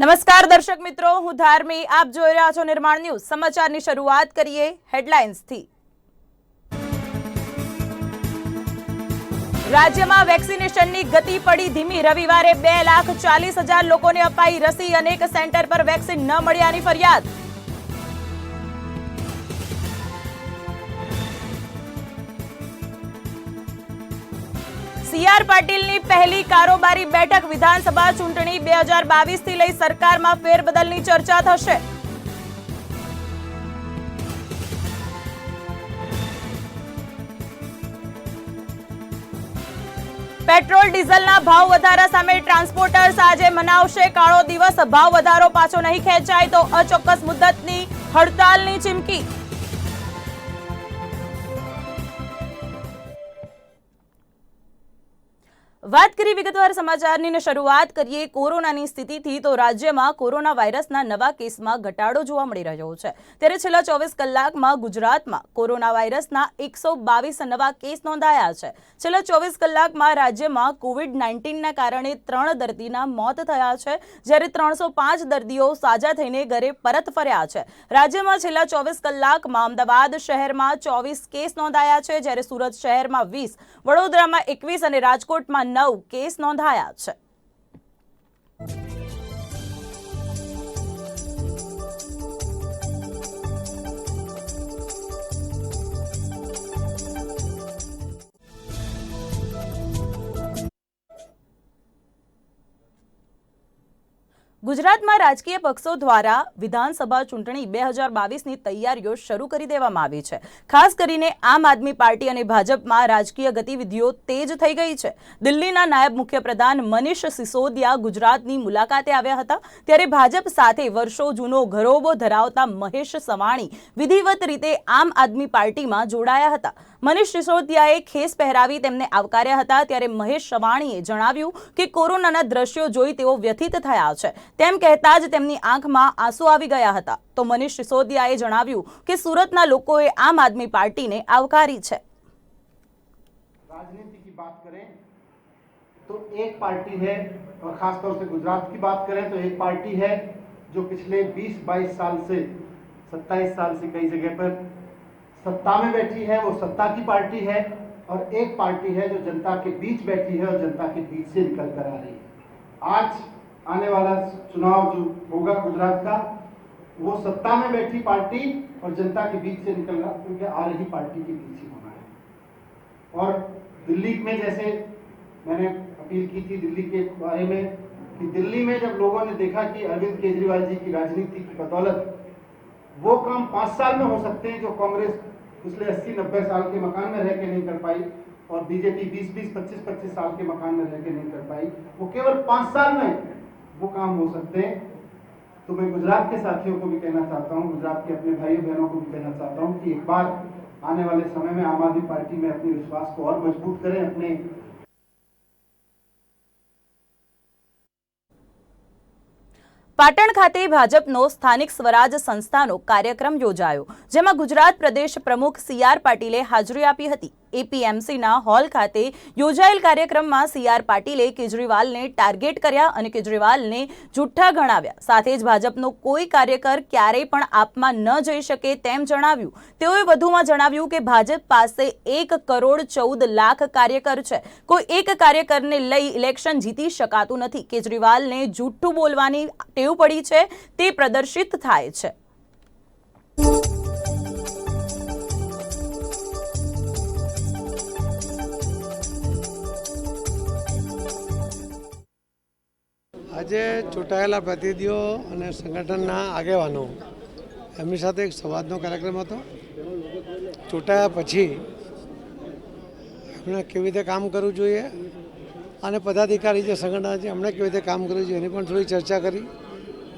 નમસ્કાર દર્શક મિત્રો, હું ધાર્મી, આપ જોઈ રહ્યા છો નિર્માણ ન્યૂઝ. સમાચારની શરૂઆત કરીએ હેડલાઇન્સથી. રાજ્યમાં વેક્સિનેશનની ગતિ પડી ધીમી. રવિવારે બે લાખ ચાલીસ હજાર લોકોને અપાઈ રસી. અનેક સેન્ટર પર વેક્સિન ન મળ્યાની ફરિયાદ. સીઆર પાટીલની પહેલી કારોબારી બેઠક વિધાનસભા ચૂંટણી બે હજાર બાવીસથી લઈ સરકારમાં ફેરબદલની ચર્ચા થશે. પેટ્રોલ, ડીઝલના ભાવ વધારા સામે ટ્રાન્સપોર્ટર્સ આજે મનાવશે કાળો દિવસ. ભાવ વધારો પાછો નહીં ખેંચાય તો અચોક્કસ મુદ્દતની હડતાલની ચીમકી. વાત કરી વિગતવાર સમાચારની શરૂઆત કરીએ કોરોનાની સ્થિતિથી, તો રાજ્યમાં કોરોના વાયરસના નવા કેસમાં ઘટાડો જોવા મળી રહ્યો છે. ત્યારે છેલ્લા ચોવીસ કલાકમાં ગુજરાતમાં કોરોના વાયરસના એકસો બાવીસ નવા કેસ નોંધાયા છે. છેલ્લા ચોવીસ કલાકમાં રાજ્યમાં કોવિડ નાઇન્ટીનના કારણે ત્રણ દર્દીના મોત થયા છે, જ્યારે ત્રણસો પાંચ દર્દીઓ સાજા થઈને ઘરે પરત ફર્યા છે. રાજ્યમાં છેલ્લા ચોવીસ કલાકમાં અમદાવાદ શહેરમાં ચોવીસ કેસ નોંધાયા છે, જ્યારે સુરત શહેરમાં વીસ, વડોદરામાં એકવીસ અને રાજકોટમાં નવ કેસ નોંધાયા છે. ગુજરાતમાં રાજકીય પક્ષો દ્વારા વિધાનસભા ચૂંટણી બે હજાર બાવીસની તૈયારીઓ શરૂ કરી દેવામાં આવી છે. ખાસ કરીને આમ આદમી પાર્ટી અને ભાજપમાં રાજકીય ગતિવિધિઓ તેજ થઈ ગઈ છે. દિલ્હીના નાયબ મુખ્યપ્રધાન મનીષ સિસોદિયા ગુજરાતની મુલાકાતે આવ્યા હતા. ત્યારે ભાજપ સાથે વર્ષો જૂનો ઘરોબો ધરાવતા મહેશ સવાણી વિધિવત રીતે આમ આદમી પાર્ટીમાં જોડાયા હતા. મનીષ સિસોદિયાએ ખેસ પહેરાવી તેમને આવકાર્યા હતા. ત્યારે મહેશ સવાણીએ જણાવ્યું કે કોરોનાના દ્રશ્યો જોઈ તેઓ વ્યથિત થયા છે. તેમ કહેતા જ તેમની આંખમાં આંસુ આવી ગયા હતા તો મનીષ સિસોદિયાએ જણાવ્યું કે સુરતના લોકોએ આમ આદમી પાર્ટીને આવકારી છે राजनीति की बात करें तो एक पार्टी है और खास तौर से गुजरात की बात करें तो एक पार्टी है जो पिछले 20-22 साल से 27 साल से कई जगह पर सत्ता में बैठी है वो सत्ता की पार्टी है और एक पार्टी है जो जनता के बीच बैठी है और जनता के बीच से निकल कर आ रही है आज आने वाला चुनाव जो होगा गुजरात का, वो सत्ता में बैठी पार्टी और जनता के बीच से निकल रहा, क्योंकि आ रही पार्टी के बीच ही होना है। और दिल्ली में जैसे मैंने अपील की थी दिल्ली के बारे में, कि दिल्ली में जब लोगों ने देखा कि अरविंद केजरीवाल जी की राजनीति की बदौलत, वो काम पाँच साल में हो सकते हैं जो कांग्रेस पिछले अस्सी नब्बे साल के मकान में रह के नहीं कर पाई और बीजेपी बीस बीस पच्चीस पच्चीस साल के मकान में रह के नहीं कर पाई। वो केवल पाँच साल में वो काम हो सकते हैं तो मैं गुजरात के साथियों को भी कहना चाहता हूँ गुजरात के अपने भाइयों बहनों को भी कहना चाहता हूँ कि एक बार आने वाले समय में आम आदमी पार्टी में अपने विश्वास को और मजबूत करें अपने પાટણ ખાતે ભાજપનો સ્થાનિક સ્વરાજ સંસ્થાનો કાર્યક્રમ યોજાયો જેમાં ગુજરાત પ્રદેશ પ્રમુખ સી આર પાટીલે હાજરી આપી હતી એપીએમસીના હોલ ખાતે યોજાયેલ કાર્યક્રમમાં સીઆર પાટીલે કેજરીવાલને ટાર્ગેટ કર્યા અને કેજરીવાલને જુઠ્ઠા ગણાવ્યા. સાથે જ ભાજપનો કોઈ કાર્યકર ક્યારેય પણ આપમાં ન જઈ શકે તેમ જણાવ્યું. તેઓએ વધુમાં જણાવ્યું કે ભાજપ પાસે એક કરોડ ચૌદ લાખ કાર્યકર છે. કોઈ એક કાર્યકરને લઈ ઇલેક્શન જીતી શકાતું નથી. કેજરીવાલને જૂઠું બોલવાની ટેવ પડી છે. તે પ્રદર્શિત થાય છે. આજે ચૂંટાયેલા પ્રતિનિધિઓ અને સંગઠનના આગેવાનો, એમની સાથે એક સંવાદનો કાર્યક્રમ હતો. ચૂંટાયા પછી એમણે કેવી રીતે કામ કરવું જોઈએ અને પદાધિકારી જે સંગઠન છે, એમણે કેવી રીતે કામ કરવું જોઈએ એની પણ થોડી ચર્ચા કરી.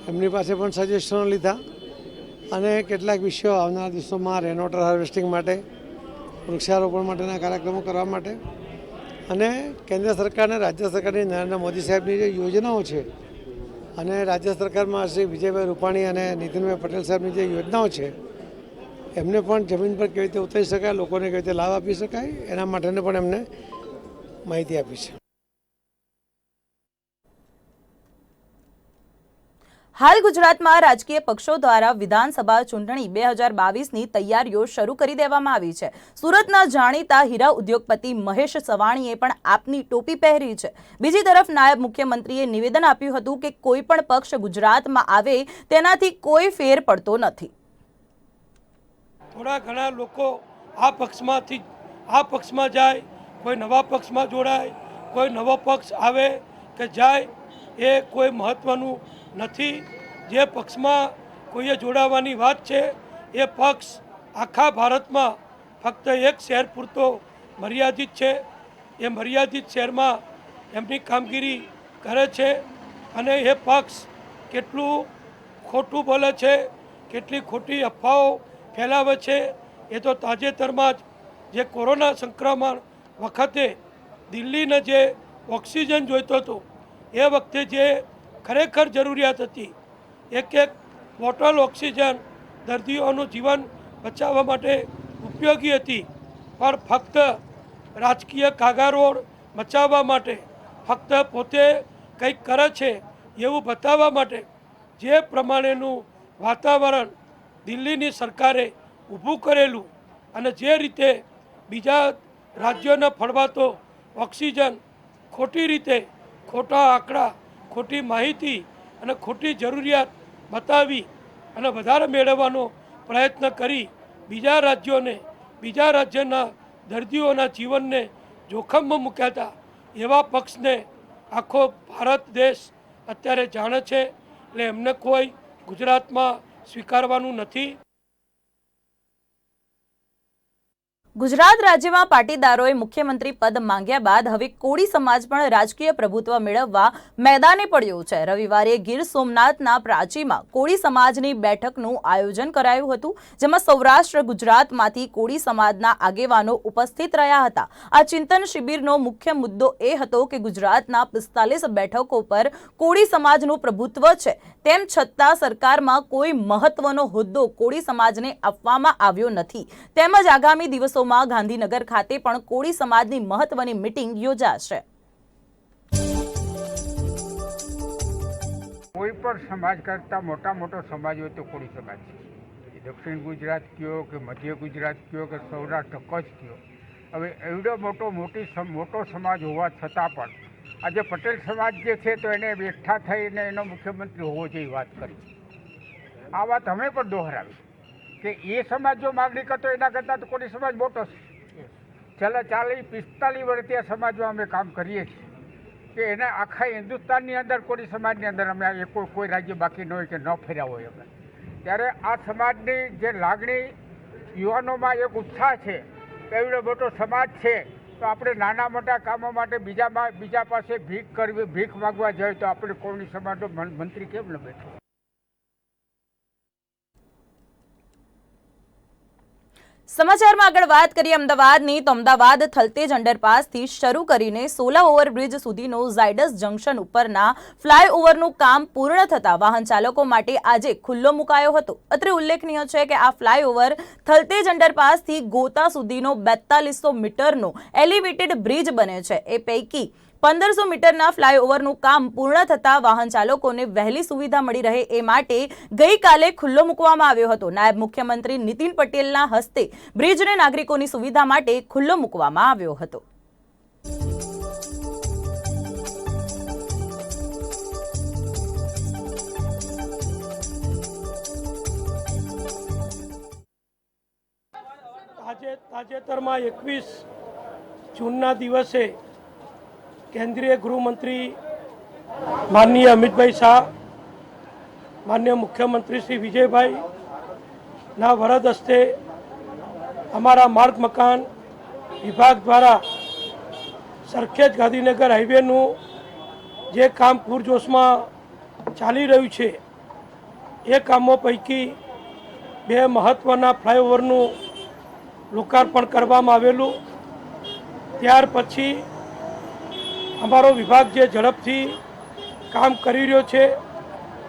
એમની પાસે પણ સજેશનો લીધા અને કેટલાક વિષયો આવનારા દિવસોમાં રેનવોટર હાર્વેસ્ટિંગ માટે, વૃક્ષારોપણ માટેના કાર્યક્રમો કરવા માટે અને કેન્દ્ર સરકારને રાજ્ય સરકારની નરેન્દ્ર મોદી સાહેબની જે યોજનાઓ છે અને રાજ્ય સરકારમાં શ્રી વિજયભાઈ રૂપાણી અને નીતિનભાઈ પટેલ સાહેબની જે યોજનાઓ છે, એમને પણ જમીન પર કેવી રીતે ઉતરી શકાય, લોકોને કેવી રીતે લાભ આપી શકાય, એના માટેને પણ એમને માહિતી આપી છે. હાલ ગુજરાતમાં રાજકીય પક્ષો દ્વારા વિધાનસભા ચૂંટણી બે હજાર બાવીસની તૈયારીઓ શરૂ કરી દેવામાં આવી છે. સુરતના જાણીતા હીરા ઉદ્યોગપતિ મહેશ સવાણીએ પણ આપની ટોપી પહેરી છે. બીજી તરફ નાયબ મુખ્યમંત્રીએ નિવેદન આપ્યું હતું કે કોઈ પણ પક્ષ ગુજરાતમાં આવે તેનાથી કોઈ ફેર પડતો નથી. થોડા ઘણા લોકો આ પક્ષમાંથી આ પક્ષમાં જાય, કોઈ નવા પક્ષમાં જોડાય, કોઈ નવો પક્ષ આવે કે જાય, એ કોઈ મહત્ત્વનું નથી. જે પક્ષમાં કોઈએ જોડાવાની વાત છે, એ પક્ષ આખા ભારતમાં ફક્ત એક શહેર પૂરતો મર્યાદિત છે. એ મર્યાદિત શહેરમાં એમની કામગીરી કરે છે અને એ પક્ષ કેટલું ખોટું બોલે છે, કેટલી ખોટી અફવાઓ ફેલાવે છે, એ તો તાજેતરમાં જ જે કોરોના સંક્રમણ વખતે દિલ્હીને જે ઓક્સિજન જોઈતો હતો, એ વખતે જે ખરેખર જરૂરિયાત હતી. એક એક બોટલ ઓક્સિજન દર્દીઓનું જીવન બચાવવા માટે ઉપયોગી હતી. પણ ફક્ત રાજકીય કાગારોડ બચાવવા માટે, ફક્ત પોતે કંઈક કરે છે એવું બતાવવા માટે, જે પ્રમાણેનું વાતાવરણ દિલ્હીની સરકારે ઊભું કરેલું અને જે રીતે બીજા રાજ્યોને ફળવાતો ઓક્સિજન ખોટી રીતે ખોટા આંકડા ખોટી માહિતી અને ખોટી જરૂરિયાત બતાવી અને વધારે મેળવવાનો પ્રયત્ન કરી બીજા રાજ્યોને, બીજા રાજ્યના દર્દીઓના જીવનને જોખમમાં મૂક્યા હતા એવા પક્ષને આખો ભારત દેશ અત્યારે જાણે છે. એટલે એમને કોઈ ગુજરાતમાં સ્વીકારવાનું નથી. ગુજરાત રાજ્યમાં પાટીદારોએ મુખ્યમંત્રી પદ માંગ્યા બાદ હવે કોળી સમાજ પણ રાજકીય પ્રભુત્વ મેળવવા મેદાને પડ્યો છે. રવિવારે ગીર સોમનાથના પ્રાચીમાં કોળી સમાજની બેઠકનું આયોજન કરાયું હતું, જેમાં સૌરાષ્ટ્ર ગુજરાતમાંથી કોળી સમાજના આગેવાનો ઉપસ્થિત રહ્યા હતા. આ ચિંતન શિબિરનો મુખ્ય મુદ્દો એ હતો કે ગુજરાતના પિસ્તાલીસ બેઠકો પર કોળી સમાજનું પ્રભુત્વ છે. તેમ છતાં સરકારમાં કોઈ મહત્વનો હોદ્દો કોળી સમાજને આપવામાં આવ્યો નથી. તેમજ આગામી દિવસોમાં ગાંધીનગર ખાતે પણ કોળી સમાજની મહત્વની મિટિંગ યોજાશે. કોઈ પણ સમાજ કરતાં મોટા મોટો સમાજ હોય તો કોળી સમાજ છે. દક્ષિણ ગુજરાત કયો કે મધ્ય ગુજરાત કયો કે સૌરાષ્ટ્ર કચ્છ કયો. હવે એવડો મોટો મોટી મોટો સમાજ હોવા છતાં પણ આજે પટેલ સમાજ જે છે તો એને બેઠા થઈને એનો મુખ્યમંત્રી હોવો જોઈએ વાત કરી. આ વાત અમે પણ દોહરાવી. કે એ સમાજ જો માગણી કરતો એના કરતાં તો કોળી સમાજ મોટો છે? છેલ્લા ચાલીસ, પિસ્તાલીસ વર્ષથી આ સમાજમાં અમે કામ કરીએ છીએ. કે એને આખા હિન્દુસ્તાનની અંદર કોળી સમાજની અંદર અમે એ કોઈ કોઈ રાજ્ય બાકી ન હોય કે ન ફેર્યા હોય અમે. ત્યારે આ સમાજની જે લાગણી યુવાનોમાં એક ઉત્સાહ છે એવડો મોટો સમાજ છે, તો આપણે નાના મોટા કામો માટે બીજામાં, બીજા પાસે ભીખ કરવી, ભીખ માગવા જાય તો આપણે કોની સમાજનો મંત્રી કેમ ન બેઠો? સમાચારમાં આગળ વાત કરીએ અમદાવાદની, તો અમદાવાદ થલતેજ અંડરપાસથી શરૂ કરીને સોલા ઓવરબ્રિજ સુધીનો ઝાયડસ જંકશન ઉપરના ફ્લાયઓવરનું કામ પૂર્ણ થતાં વાહન ચાલકો માટે આજે ખુલ્લો મુકાયો હતો. અત્રે ઉલ્લેખનીય છે કે આ ફ્લાયઓવર થલતેજ અંડરપાસથી ગોતા સુધીનો બેતાલીસો મીટરનો એલિવેટેડ બ્રિજ બને છે. એ પૈકી પંદરસો મીટરના ફ્લાયઓવરનું કામ પૂર્ણ થતાં વાહન ચાલકોને વહેલી સુવિધા મળી રહે એ માટે ગઈકાલે ખુલ્લો મૂકવામાં આવ્યો હતો. નાયબ મુખ્યમંત્રી નીતિન પટેલના હસ્તે બ્રિજને નાગરિકોની સુવિધા માટે ખુલ્લો મૂકવામાં આવ્યો હતો. તાજેતરમાં એકવીસ જૂનના દિવસે કેન્દ્રીય ગૃહમંત્રી માનનીય અમિતભાઈ શાહ, માનનીય મુખ્યમંત્રી શ્રી વિજયભાઈ, ના વરદ હસ્તે અમારા માર્ગ મકાન વિભાગ દ્વારા સરખેજ ગાંધીનગર હાઈવેનું જે કામ પૂરજોશમાં ચાલી રહ્યું છે, એ કામો પૈકી બે મહત્ત્વના ફ્લાયઓવરનું લોકાર્પણ કરવામાં આવેલું. ત્યાર પછી અમારો વિભાગ જે ઝડપથી કામ કરી રહ્યો છે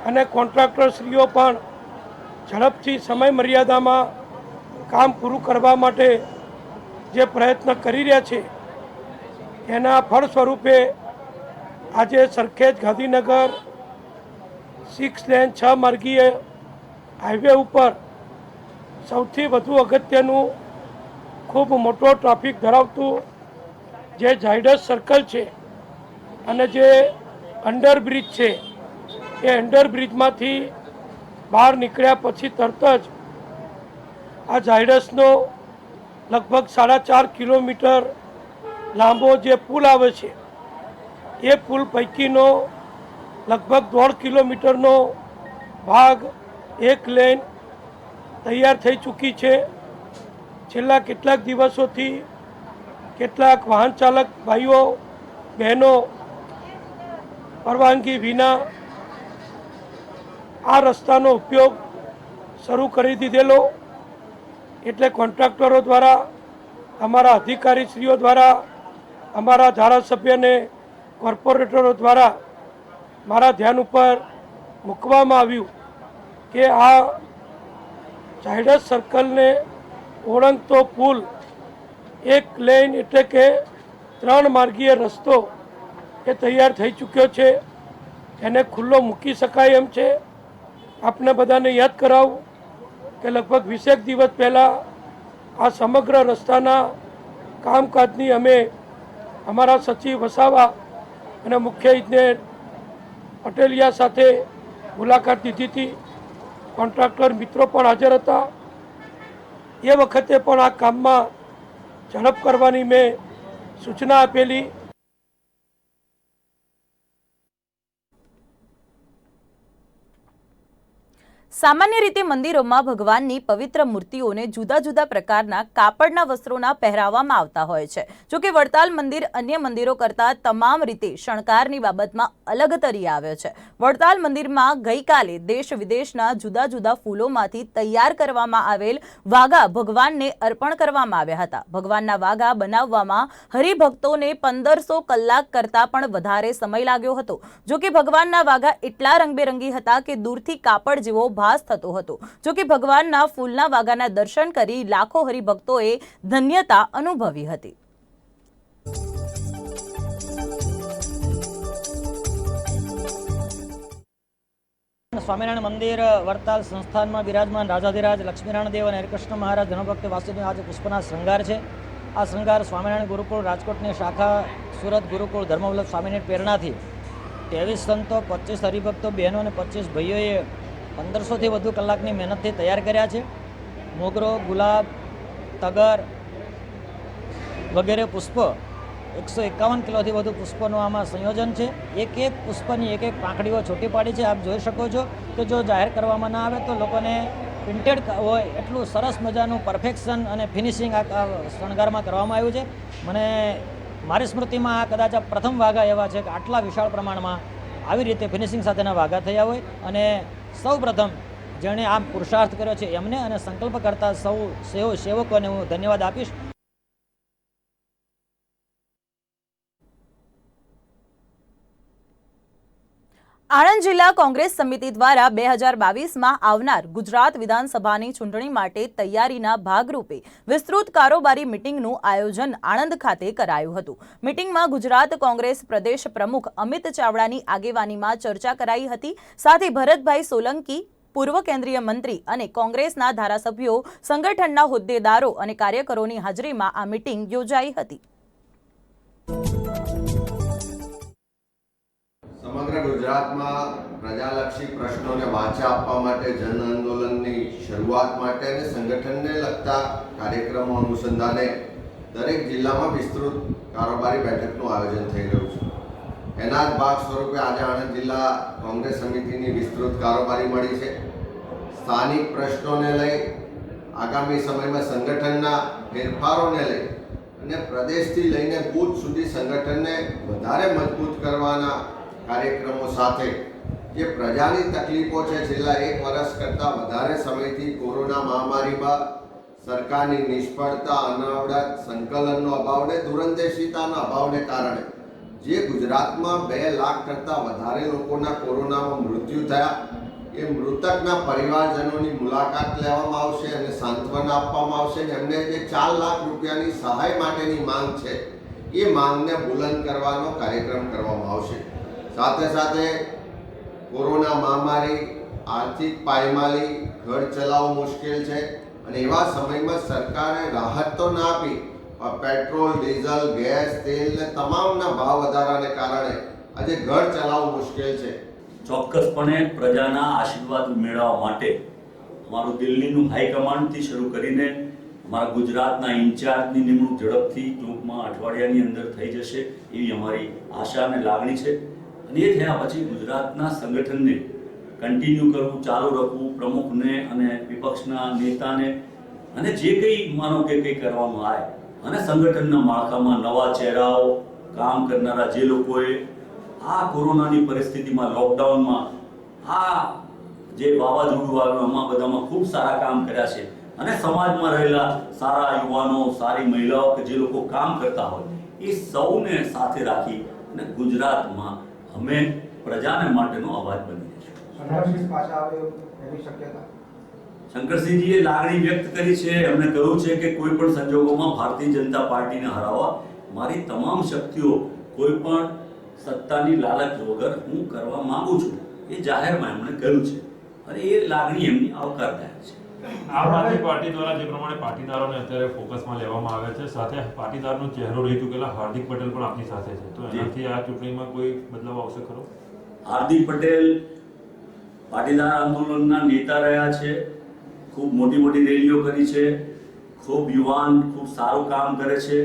અને કોન્ટ્રાક્ટરશ્રીઓ પણ ઝડપથી સમય મર્યાદામાં કામ પૂરું કરવા માટે જે પ્રયત્ન કરી રહ્યા છે, એના ફળ સ્વરૂપે આજે સરખેજ ગાંધીનગર સિક્સ લેન છ માર્ગીય હાઈવે ઉપર સૌથી વધુ અગત્યનું ખૂબ મોટો ટ્રાફિક ધરાવતું જે ઝાયડસ સર્કલ છે અને જે અંડરબ્રિજ છે, એ અંડરબ્રિજમાંથી બહાર નીકળ્યા પછી તરત જ આ ઝાયડસનો લગભગ સાડા ચાર કિલોમીટર લાંબો જે પુલ આવે છે, એ પુલ પૈકીનો લગભગ દોઢ કિલોમીટરનો ભાગ એક લેન તૈયાર થઈ ચૂકી છે. છેલ્લા કેટલાક દિવસોથી કેટલાક વાહન ચાલક ભાઈઓ, બહેનો પરવાનગી વિના આ રસ્તાનો ઉપયોગ શરૂ કરી દીધેલો. એટલે કોન્ટ્રાક્ટરો દ્વારા, અમારા અધિકારીશ્રીઓ દ્વારા, અમારા ધારાસભ્યને કોર્પોરેટરો દ્વારા મારા ધ્યાન ઉપર મૂકવામાં આવ્યું કે આ ઝાયડસ સર્કલને ઓળંગતો પુલ, એક લેન એટલે કે ત્રણ માર્ગીય રસ્તો એ તૈયાર થઈ ચૂક્યો છે. એને ખુલ્લો મૂકી શકાય એમ છે. આપને બધાને યાદ કરાવું કે લગભગ વીસેક દિવસ પહેલાં આ સમગ્ર રસ્તાના કામકાજની અમે અમારા સચિવ વસાવા અને મુખ્ય ઇજનેર પટેલિયા સાથે મુલાકાત લીધી હતી. કોન્ટ્રાક્ટર મિત્રો પણ હાજર હતા. એ વખતે પણ આ કામમાં ઝડપ કરવાની મેં સૂચના આપેલી. સામાન્ય રીતે મંદિરોમાં ભગવાનની પવિત્ર મૂર્તિઓને જુદા જુદા પ્રકારના કાપડના વસ્ત્રોના પહેરાવવામાં આવતા હોય છે. જો કે વડતાલ મંદિર અન્ય મંદિરો કરતાં તમામ રીતે શણગારની બાબતમાં અલગ તરી આવ્યો છે. વડતાલ મંદિરમાં ગઈકાલે દેશ વિદેશના જુદા જુદા ફૂલોમાંથી તૈયાર કરવામાં આવેલ વાઘા ભગવાનને અર્પણ કરવામાં આવ્યા હતા. ભગવાનના વાઘા બનાવવામાં હરિભક્તોને પંદરસો કલાક કરતાં પણ વધારે સમય લાગ્યો હતો. જો કે ભગવાનના વાઘા એટલા રંગબેરંગી હતા કે દૂરથી કાપડ જેવો ભાસ થતો હતો. જોકે ભગવાનના ફૂલના વાગાના દર્શન કરી લાખો હરિભક્તોએ ધન્યતા અનુભવી હતી. સ્વામિનારાયણ મંદિર, વડતાલ સંસ્થાનમાં બિરાજમાન રાજાધિરાજ, લક્ષ્મીનારાયણ દેવ અને હરિકૃષ્ણ મહારાજ ધનભક્ત વાસુદેવ આજે પુષ્પના શ્રંગાર છે. આ શ્રંગાર સ્વામિનારાયણ ગુરુકુળ રાજકોટની શાખા સુરત ગુરુકુળ ધર્મવલ્લભ સ્વામીની પ્રેરણાથી. ત્રેવીસ સંતો, પચીસ હરિભક્તો, બહેનો અને પચીસ ભાઈઓએ પંદરસોથી વધુ કલાકની મહેનતથી તૈયાર કર્યા છે. મોગરો, ગુલાબ, તગર વગેરે પુષ્પ એકસો એકાવન કિલોથી વધુ પુષ્પોનું આમાં સંયોજન છે. એક એક પુષ્પની એક એક પાંખડીઓ છૂટી પાડી છે. આપ જોઈ શકો છો કે જો જાહેર કરવામાં ના આવે તો લોકોને પ્રિન્ટેડ હોય એટલું સરસ મજાનું પરફેક્શન અને ફિનિશિંગ આ શણગારમાં કરવામાં આવ્યું છે. મને મારી સ્મૃતિમાં આ કદાચ પ્રથમ વાઘા એવા છે કે આટલા વિશાળ પ્રમાણમાં આવી રીતે ફિનિશિંગ સાથેના વાઘા થયા હોય અને સૌ પ્રથમ જેણે આ પુરુષાર્થ કર્યો છે, એમને અને સંકલ્પ કરતા સૌ સેવ સેવકોને હું ધન્યવાદ આપીશ. આણંદ જિલ્લા કોંગ્રેસ સમિતિ દ્વારા બે હજાર બાવીસમાં આવનાર ગુજરાત વિધાનસભાની ચૂંટણી માટે તૈયારીના ભાગરૂપે વિસ્તૃત કારોબારી મિટિંગનું આયોજન આણંદ ખાતે કરાયું હતું. મિટિંગમાં ગુજરાત કોંગ્રેસ પ્રદેશ પ્રમુખ અમિત ચાવડાની આગેવાનીમાં ચર્ચા કરાઈ હતી. સાથે ભરતભાઈ સોલંકી, પૂર્વ કેન્દ્રીય મંત્રી અને કોંગ્રેસના ધારાસભ્યો, સંગઠનના હોદ્દેદારો અને કાર્યકરોની હાજરીમાં આ મિટિંગ યોજાઈ હતી. ગુજરાતમાં પ્રજાલક્ષી પ્રશ્નોને વાચા આપવા માટે જન આંદોલનની શરૂઆત માટે અને સંગઠનને લગતા કાર્યક્રમો અનુસંધાને દરેક જિલ્લામાં વિસ્તૃત કારોબારી બેઠકનું આયોજન થઈ રહ્યું છે. એના જ ભાગ સ્વરૂપે આજે આણંદ જિલ્લા કોંગ્રેસ સમિતિની વિસ્તૃત કારોબારી મળી છે. સ્થાનિક પ્રશ્નોને લઈ આગામી સમયમાં સંગઠનના ફેરફારોને લઈ અને પ્રદેશથી લઈને બૂથ સુધી સંગઠનને વધારે મજબૂત કરવાના કાર્યક્રમો સાથે જે પ્રજાની તકલીફો છે છેલ્લા એક વર્ષ કરતાં વધારે સમયથી કોરોના મહામારીમાં સરકારની નિષ્ફળતા, અનાવડત, સંકલનનો અભાવ ને દૂરંદેશિતાના અભાવને કારણે જે ગુજરાતમાં બે લાખ કરતાં વધારે લોકોના કોરોનામાં મૃત્યુ થયા, એ મૃતકના પરિવારજનોની મુલાકાત લેવામાં આવશે અને સાંત્વના આપવામાં આવશે અને એમને જે ચાર લાખ રૂપિયાની સહાય માટેની માંગ છે, એ માંગને બુલંદ કરવાનો કાર્યક્રમ કરવામાં આવશે. સાથે સાથે કોરોના મહામારી, આર્થિક પાયમાલી, ઘર ચલાવવું મુશ્કેલ છે અને એવા સમયમાં સરકારે રાહત તો ના આપી, પણ પેટ્રોલ, ડીઝલ, ગેસ તેલને તમામના ભાવ વધારાને કારણે આજે ઘર ચલાવવું મુશ્કેલ છે. ચોક્કસપણે પ્રજાના આશીર્વાદ મેળવવા માટે અમારું દિલ્હીનું હાઈકમાન્ડથી શરૂ કરીને અમારા ગુજરાતના ઇન્ચાર્જની નિમણૂક ઝડપથી ટૂંકમાં અઠવાડિયાની અંદર થઈ જશે એવી અમારી આશા અને લાગણી છે. અને એ થયા પછી ગુજરાતના સંગઠનને કન્ટિન્યુ કરવું, ચાલુ રાખવું, પ્રમુખને અને વિપક્ષના નેતાને અને જે કંઈ માનો કે કંઈ કરવામાં આવે, અને સંગઠનના માળખામાં નવા ચહેરાઓ, કામ કરનારા જે લોકોએ આ કોરોનાની પરિસ્થિતિમાં લોકડાઉનમાં આ જે વાવાઝોડું આવ્યું એમાં બધામાં ખૂબ સારા કામ કર્યા છે. અને સમાજમાં રહેલા સારા યુવાનો, સારી મહિલાઓ કે જે લોકો કામ કરતા હોય, એ સૌને સાથે રાખી અને ગુજરાતમાં અમે પ્રજાને માટેનો અવાજ બની શક્યતા? શંકરસિંહજીએ લાગણી વ્યક્ત કરી છે. એમણે કહ્યું છે કે કોઈ પણ સંજોગોમાં ભારતીય જનતા પાર્ટીને હરાવવા મારી તમામ શક્તિઓ કોઈ પણ સત્તાની લાલચ વગર હું કરવા માંગુ છું. એ જાહેરમાં એમણે કહ્યું છે. અને એ લાગણી એમની આવકારદાયક છે. આમ આદમી પાર્ટી દ્વારા જે પ્રમાણે પાટીદારોને અત્યારે ફોકસમાં લેવામાં આવે છે સાથે પાટીદારનો ચહેરો રહી ચૂકેલા હાર્દિક પટેલ પણ આપની સાથે છે. તો. એનાથી આ ચૂંટણીમાં કોઈ બદલાવ આવશે ખરો? હાર્દિક પટેલ પાટીદાર આંદોલનના નેતા રહ્યા છે ખૂબ મોટી મોટી રેલીઓ કરી છે ખૂબ યુવાન ખૂબ સારું કામ કરે છે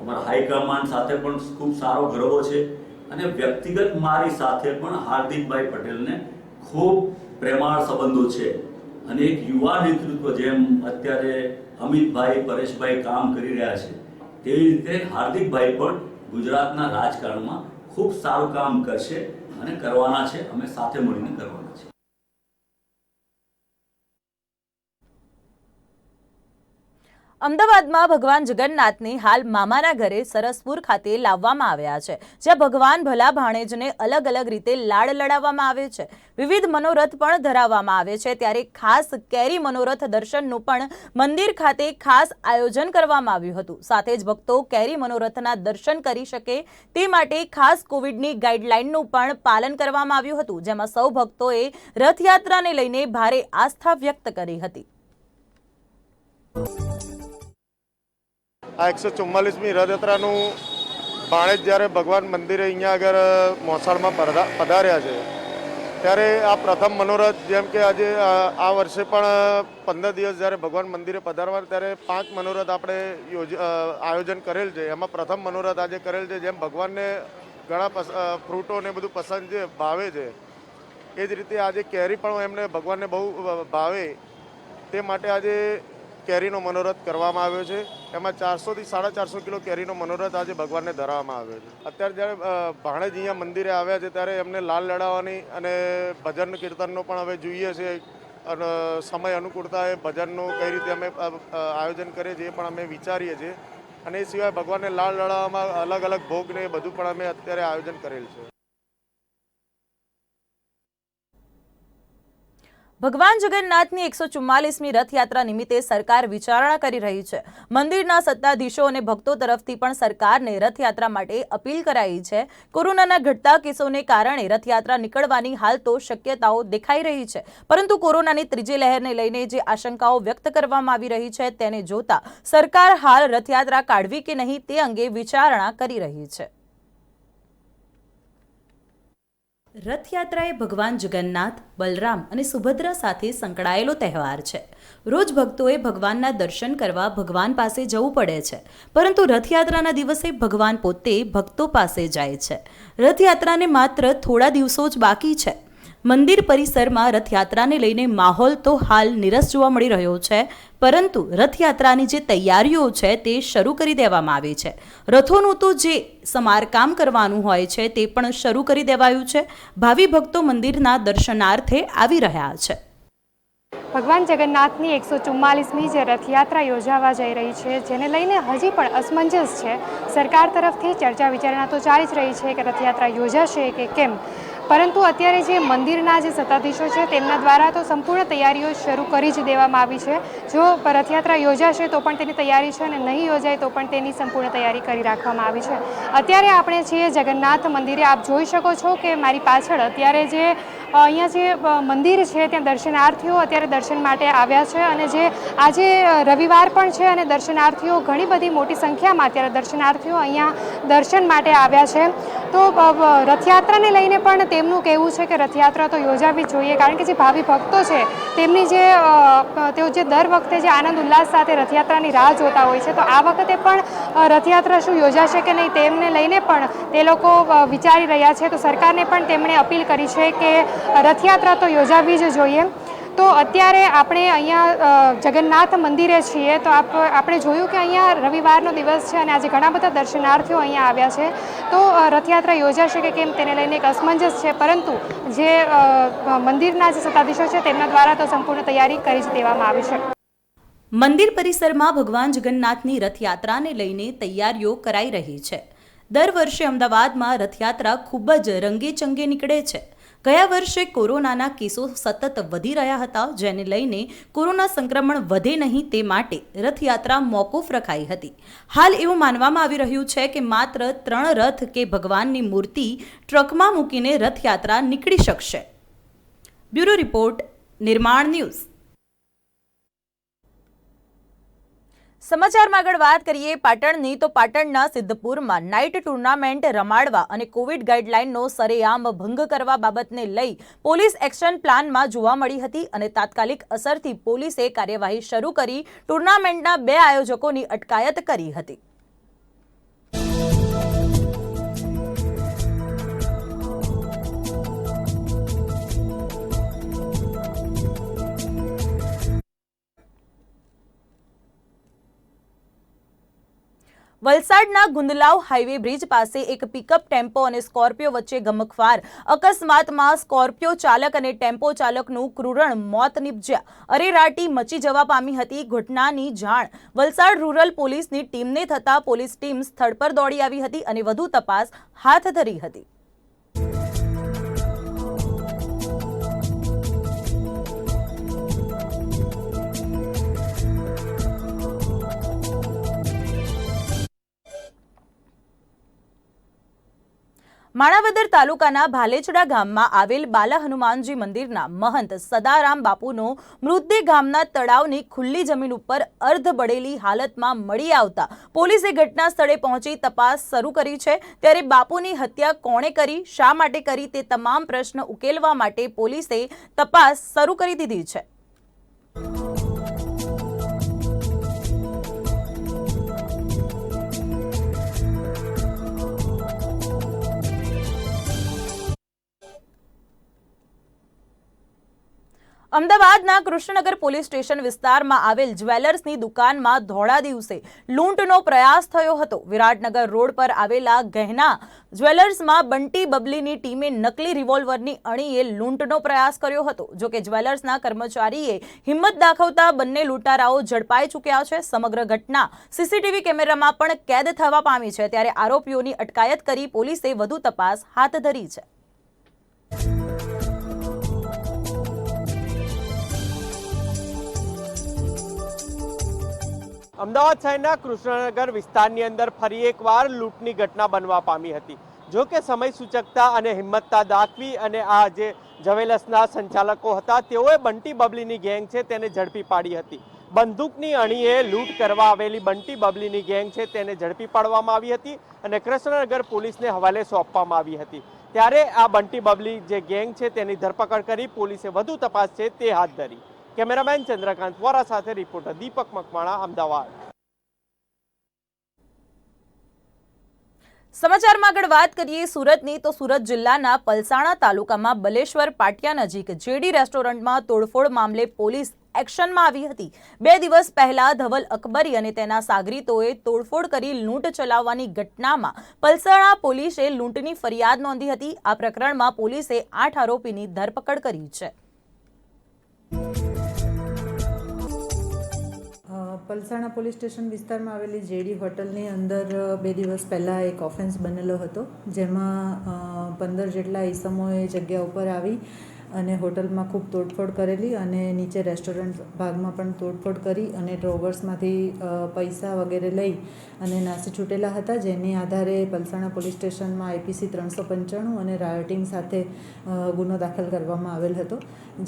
અમારા હાઈકમાન્ડ સાથે પણ ખૂબ સારો ગર્વ છે અને વ્યક્તિગત મારી સાથે પણ હાર્દિકભાઈ પટેલને ખૂબ પ્રેમાળ સંબંધો છે. અને એક યુવા નેતૃત્વ જેમ અત્યારે અમિતભાઈ, પરેશભાઈ કામ કરી રહ્યા છે, તેવી રીતે હાર્દિકભાઈ પણ ગુજરાતના રાજકારણમાં ખૂબ સારું કામ કરશે અને કરવાના છે. અમે સાથે મળીને કરવાના છે અમદાવાદમાં ભગવાન જગન્નાથને હાલ મામાના ઘરે સરસપુર ખાતે લાવવામાં આવ્યા છે, જ્યાં ભગવાન ભલા ભાણેજને અલગ અલગ રીતે લાડ લડાવવામાં આવે છે. વિવિધ મનોરથ પણ ધરાવવામાં આવે છે, ત્યારે ખાસ કેરી મનોરથ દર્શનનું પણ મંદિર ખાતે ખાસ આયોજન કરવામાં આવ્યું હતું. સાથે જ ભક્તો કેરી મનોરથના દર્શન કરી શકે તે માટે ખાસ કોવિડની ગાઈડલાઇનનું પણ પાલન કરવામાં આવ્યું હતું, જેમાં સૌ ભક્તોએ રથયાત્રાને લઈને ભારે આસ્થા વ્યક્ત કરી હતી. આ એકસો ચુમ્માલીસમી રથયાત્રાનું ભાણેજ જ્યારે ભગવાન મંદિરે અહીંયા આગળ મોસાળમાં પધા- પધાર્યા છે, ત્યારે આ પ્રથમ મનોરથ જેમ કે આજે આ વર્ષે પણ પંદર દિવસ જ્યારે ભગવાન મંદિરે પધારવા, ત્યારે પાંચ મનોરથ આપણે યોજ આયોજન કરેલ છે. એમાં પ્રથમ મનોરથ આજે કરેલ છે, જેમ ભગવાનને ઘણા ફ્રૂટો ને બધું પસંદ છે ભાવે છે, એ જ રીતે આજે કેરી પણ એમને ભગવાનને બહુ ભાવે. તે માટે આજે કેરીનો મનોરથ કરવામાં આવ્યો છે. એમાં ચારસોથી સાડા ચારસો કિલો કેરીનો મનોરથ આજે ભગવાનને ધરાવવામાં આવ્યો છે. અત્યારે જ્યારે ભાણેજ અહીંયા મંદિરે આવ્યા છે ત્યારે એમને લાલ લડાવવાની અને ભજન કીર્તનનો પણ હવે જોઈએ છે. અને સમય અનુકૂળતા એ ભજનનું કઈ રીતે અમે આયોજન કરીએ છીએ એ પણ અમે વિચારીએ છીએ. અને એ સિવાય ભગવાનને લાલ લડાવવામાં અલગ અલગ ભોગને એ બધું પણ અમે અત્યારે આયોજન કરેલ છે. ભગવાન જગન્નાથની એકસો ચુમ્માલીસમી રથયાત્રા નિમિત્તે સરકાર વિચારણા કરી રહી છે. મંદિરના સત્તાધીશો અને ભક્તો તરફથી પણ સરકારને રથયાત્રા માટે અપીલ કરાઈ છે. કોરોનાના ઘટતા કેસોને કારણે રથયાત્રા નીકળવાની હાલ તો શક્યતાઓ દેખાઈ રહી છે. પરંતુ કોરોનાની ત્રીજી લહેરને લઈને જે આશંકાઓ વ્યક્ત કરવામાં આવી રહી છે તેને જોતા સરકાર હાલ રથયાત્રા કાઢવી કે નહીં તે અંગે વિચારણા કરી રહી છે. રથયાત્રા એ ભગવાન જગન્નાથ, બલરામ અને સુભદ્રા સાથે સંકળાયેલો તહેવાર છે. રોજ ભક્તોએ ભગવાનના દર્શન કરવા ભગવાન પાસે જવું પડે છે, પરંતુ રથયાત્રાના દિવસે ભગવાન પોતે ભક્તો પાસે જાય છે. રથયાત્રાને માત્ર થોડા દિવસો જ બાકી છે મંદિર પરિસરમાં રથયાત્રાને લઈને માહોલ તો હાલ નીરસ જોવા મળી રહ્યો છે, પરંતુ રથયાત્રાની જે તૈયારીઓ છે તે શરૂ કરી દેવામાં આવી છે. રથોનું તો જે સમારકામ કરવાનું હોય છે તે પણ શરૂ કરી દેવાયું છે. ભાવિ ભક્તો મંદિરના દર્શનાર્થે આવી રહ્યા છે. ભગવાન જગન્નાથની એકસો ચુમ્માલીસમી જે રથયાત્રા યોજાવા જઈ રહી છે, જેને લઈને હજી પણ અસમંજસ છે. સરકાર તરફથી ચર્ચા વિચારણા તો ચાલી જ રહી છે કે રથયાત્રા યોજાશે કે કેમ? પરંતુ અત્યારે જે મંદિરના જે સત્તાધીશો છે, તેમના દ્વારા તો સંપૂર્ણ તૈયારીઓ શરૂ કરી જ દેવામાં આવી છે. જો રથયાત્રા યોજાશે તો પણ તેની તૈયારી છે અને નહીં યોજાય તો પણ તેની સંપૂર્ણ તૈયારી કરી રાખવામાં આવી છે. અત્યારે આપણે છીએ જગન્નાથ મંદિરે. આપ જોઈ શકો છો કે મારી પાછળ અત્યારે જે અહીંયા જે મંદિર છે, ત્યાં દર્શનાર્થીઓ અત્યારે દર્શન માટે આવ્યા છે અને જે આજે રવિવાર પણ છે અને દર્શનાર્થીઓ ઘણી બધી મોટી સંખ્યામાં અત્યારે દર્શનાર્થીઓ અહીંયા દર્શન માટે આવ્યા છે. તો રથયાત્રાને લઈને પણ તેમનું કહેવું છે કે રથયાત્રા તો યોજાવી જોઈએ, કારણ કે જે ભાવિ ભક્તો છે, તેમની જે તેઓ જે દર વખતે જે આનંદ, ઉલ્લાસ સાથે રથયાત્રાની રાહ જોતા હોય છે, તો આ વખતે પણ રથયાત્રા શું યોજાશે કે નહીં તેમને લઈને પણ તે લોકો વિચારી રહ્યા છે. તો સરકારને પણ તેમણે અપીલ કરી છે કે રથયાત્રા તો યોજાવી જ જોઈએ. તો અત્યારે આપણે અહીંયા જગન્નાથ મંદિરે છીએ તો આપ, આપણે જોયું કે અહીંયા રવિવારનો દિવસ છે અને આજે ઘણા બધા દર્શનાર્થીઓ અહીંયા આવ્યા છે. તો રથયાત્રા યોજાશે કે કેમ તેને લઈને એક અસમંજસ છે, પરંતુ જે મંદિરના જે સત્તાધીશો છે તેમના દ્વારા તો સંપૂર્ણ તૈયારી કરી જ દેવામાં આવી છે. મંદિર પરિસરમાં ભગવાન જગન્નાથની રથયાત્રાને લઈને તૈયારીઓ કરાઈ રહી છે. દર વર્ષે અમદાવાદમાં રથયાત્રા ખૂબ જ રંગે ચંગે નીકળે છે. ગયા વર્ષે કોરોનાના કેસો સતત વધી રહ્યા હતા, જેને લઈને કોરોના સંક્રમણ વધે નહીં તે માટે રથયાત્રા મોકૂફ રખાઈ હતી. હાલ એવું માનવામાં આવી રહ્યું છે કે માત્ર ત્રણ રથ કે ભગવાનની મૂર્તિ ટ્રકમાં મૂકીને રથયાત્રા નીકળી શકશે. Bureau report, Nirman news. સમાચારમાં આગળ વાત કરીએ, પાટણની તો પાટણના સિદ્ધપુરમાં નાઇટ ટુર્નામેન્ટ રમાડવા અને કોવિડ ગાઈડલાઇનનો સરેઆમ ભંગ કરવા બાબતને લઈ પોલીસ એક્શન પ્લાનમાં જોવા મળી હતી અને તાત્કાલિક અસરથી પોલીસે કાર્યવાહી શરૂ કરી ટુર્નામેન્ટના બે આયોજકોની અટકાયત કરી હતી. વલસાડના ગુંદલાવ હાઈવે બ્રિજ પાસે એક પિકઅપ ટેમ્પો અને સ્કોર્પિયો વચ્ચે ગમખવાર અકસ્માતમાં સ્કોર્પિયો ચાલક અને ટેમ્પો ચાલકનું ક્રૂરણ મોત નીપજ્યા. અરેરાટી મચી જવા પામી હતી ઘટનાની જાણ. વલસાડ રૂરલ પોલીસની ટીમને થતાં પોલીસ ટીમ સ્થળ પર દોડી આવી હતી અને વધુ તપાસ હાથ ધરી હતી. માણાવદર તાલુકાના ભાલેચડા ગામમાં આવેલ બાલા હનુમાનજી મંદિરના મહંત સદારામ બાપુનો મૃતદેહ ગામના તળાવની ખુલ્લી જમીન ઉપર અર્ધ બળેલી હાલતમાં મળી આવતા પોલીસે ઘટના સ્થળે પહોંચી તપાસ શરૂ કરી છે. ત્યારે બાપુની હત્યા કોણે કરી, શા માટે કરી તે તમામ પ્રશ્ન ઉકેલવા માટે પોલીસે તપાસ શરૂ કરી દીધી છે. અમદાવાદના કૃષ્ણનગર પોલીસ સ્ટેશન વિસ્તારમાં આવેલ જ્વેલર્સની દુકાનમાં ધોળા દિવસે લૂંટનો પ્રયાસ થયો હતો. વિરાટનગર રોડ પર આવેલા ગહેના જ્વેલર્સમાં બંટી બબલીની ટીમે નકલી રિવોલ્વરની અણીએ લૂંટનો પ્રયાસ કર્યો હતો. જોકે જ્વેલર્સના કર્મચારીએ હિંમત દાખવતા બંને લૂંટારાઓ ઝડપાઈ ચૂક્યા છે. સમગ્ર ઘટના સીસીટીવી કેમેરામાં પણ કેદ થવા પામી છે. ત્યારે આરોપીઓની અટકાયત કરી પોલીસે વધુ તપાસ હાથ ધરી છે. અમદાવાદ શહેરના કૃષ્ણનગર વિસ્તારની અંદર ફરી એકવાર લૂંટની ઘટના બનવા પામી હતી. જો કે સમય સૂચકતા અને હિંમતતા દાખવી અને આ જે જવેલસના સંચાલકો હતા, તેઓએ બંટી બબલીની ગેંગ છે તેને ઝડપી પાડી હતી. બંદૂકની અણીએ લૂંટ કરવા આવેલી બંટી બબલીની ગેંગ છે તેને ઝડપી પાડવામાં આવી હતી અને કૃષ્ણનગર પોલીસને હવાલે સોંપવામાં આવી હતી. ત્યારે આ બંટી બબલી જે ગેંગ છે તેની ધરપકડ કરી પોલીસે વધુ તપાસ છે તે હાથ ધરી. કેમેરામેન ચંદ્રકાંત વોરા સાથે રિપોર્ટર દીપક મકવાણા, અમદાવાદ. સમાચારમાં આગળ વાત કરીએ સુરતની, તો સુરત જિલ્લાના પલસાણા તાલુકામાં બલેશ્વર પાટિયા નજીક જેડી રેસ્ટોરન્ટમાં તોડફોડ મામલે પોલીસ એક્શનમાં આવી હતી. બે દિવસ પહેલા ધવલ અકબરી અને તેના સાગરીતોએ તોડફોડ કરી લૂંટ ચલાવવાની ઘટનામાં પલસાણા પોલીસે લૂંટની ફરિયાદ નોંધી હતી. આ પ્રકરણમાં પોલીસે આઠ આરોપીની ધરપકડ કરી છે. પલસાણા પોલીસ સ્ટેશન વિસ્તારમાં આવેલી જેડી હોટલની અંદર બે દિવસ પહેલાં એક ઓફેન્સ બનેલો હતો, જેમાં પંદર જેટલા ઈસમોએ જગ્યા ઉપર આવી અને હોટલમાં ખૂબ તોડફોડ કરેલી અને નીચે રેસ્ટોરન્ટ ભાગમાં પણ તોડફોડ કરી અને ડ્રોવર્સમાંથી પૈસા વગેરે લઈ અને નાસી છૂટેલા હતા. જેની આધારે પલસાણા પોલીસ સ્ટેશનમાં આઈપીસી ત્રણસો પંચાણું અને રાયોટિંગ સાથે ગુનો દાખલ કરવામાં આવેલ હતો.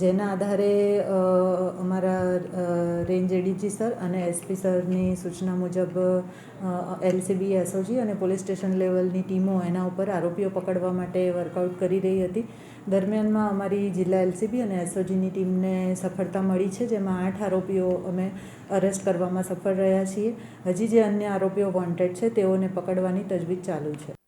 જેના આધારે અમારા રેન્જ એડીજી સર અને એસપી સરની સૂચના મુજબ એલસીબી એસઓજી અને પોલીસ સ્ટેશન લેવલની ટીમો એના ઉપર આરોપીઓ પકડવા માટે વર્કઆઉટ કરી રહી હતી. દરમિયાનમાં અમારી જિલ્લા એલસીબી અને એસઓજીની ટીમને સફળતા મળી છે, જેમાં આઠ આરોપીઓ અમે અરેસ્ટ કરવામાં સફળ રહ્યા છીએ. હજી જે અન્ય આરોપીઓ વોન્ટેડ છે, તેઓને પકડવાની તજવીજ ચાલુ છે.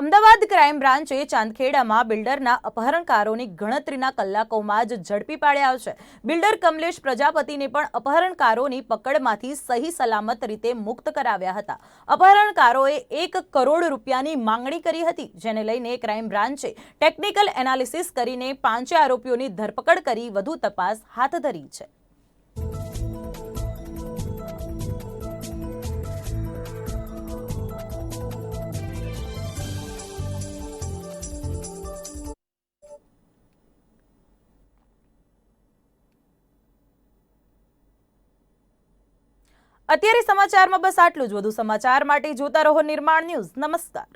અમદાવાદ ક્રાઇમ બ્રાન્ચે ચાંદખેડામાં બિલ્ડરના અપહરણકારોની ગણતરીના કલાકોમાં જ ઝડપી પાડ્યા છે. બિલ્ડર કમલેશ પ્રજાપતિને પણ અપહરણકારોની પકડમાંથી સહી સલામત રીતે મુક્ત કરાવ્યા હતા. અપહરણકારોએ એક કરોડ રૂપિયાની માંગણી કરી હતી, જેને લઈને ક્રાઇમ બ્રાન્ચે ટેકનિકલ એનાલિસિસ કરીને પાંચે આરોપીઓની ધરપકડ કરી વધુ તપાસ હાથ ધરી છે. અત્યારે સમાચારમાં બસ આટલું જ. વધુ સમાચાર માટે જોતા રહો નિર્માણ ન્યૂઝ. નમસ્કાર.